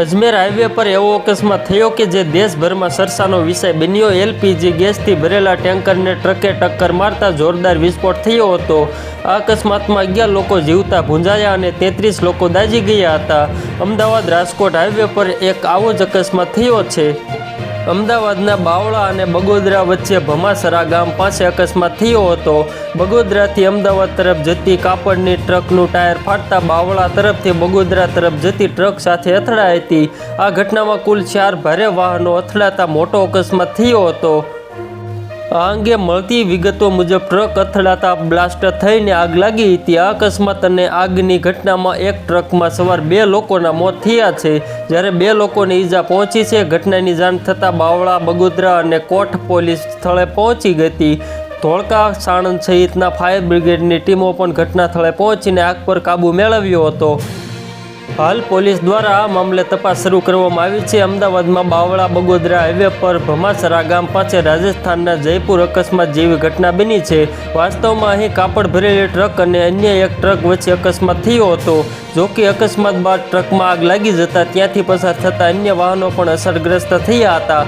Ajmer highway પર એવો અકસ્માત થયો કે જે દેશભરમાં ચર્ચાનો વિષય બન્યો. એલપીજી ગેસથી ભરેલા ટેન્કરને ટ્રકે ટક્કર મારતા જોરદાર વિસ્ફોટ થયો હતો. આ અકસ્માતમાં અગિયાર લોકો જીવતા ભૂંજાયા અને તેત્રીસ લોકો દાજી ગયા હતા. અમદાવાદ રાજકોટ હાઈવે પર એક આવો જ અકસ્માત થયો છે. અમદાવાદના બાવળા અને બગોદરા વચ્ચે ભમાસરા ગામ પાસે અકસ્માત થયો હતો. બગોદરાથી અમદાવાદ તરફ જતી કાપડની ટ્રકનું ટાયર ફાટતા બાવળા તરફથી બગોદરા તરફ જતી ટ્રક સાથે અથડાઈ હતી. આ ઘટનામાં કુલ ચાર ભારે વાહનો અથડાતા મોટો અકસ્માત થયો હતો. આ અંગે મળતી વિગતો મુજબ ટ્રક અથડાતા બ્લાસ્ટ થઈને આગ લાગી હતી. આ અકસ્માત અને આગની ઘટનામાં એક ટ્રકમાં સવાર બે લોકોના મોત થયા છે. જ્યારે બે લોકોને ઈજા પહોંચી છે, ઘટનાની જાણ થતાં બાવળા, બગોદરા અને કોઠ પોલીસ સ્થળે પહોંચી ગઈ. હતી ધોળકા સાણંદ સહિતના ફાયર બ્રિગેડની ટીમો પણ ઘટના સ્થળે પહોંચીને આગ પર કાબૂ મેળવ્યો હતો. હાલ પોલીસ દ્વારા આ મામલે તપાસ શરૂ કરવામાં આવી છે. અમદાવાદમાં બાવળા બગોદરા હાઈવે પર ભમાસરા ગામ પાસે રાજસ્થાનના જયપુર અકસ્માત જેવી ઘટના બની છે. વાસ્તવમાં અહીં કાપડ ભરેલી ટ્રક અને અન્ય એક ટ્રક વચ્ચે અકસ્માત થયો હતો. જો કે અકસ્માત બાદ ટ્રકમાં આગ લાગી જતા ત્યાંથી પસાર થતા અન્ય વાહનો પણ અસરગ્રસ્ત થયા હતા.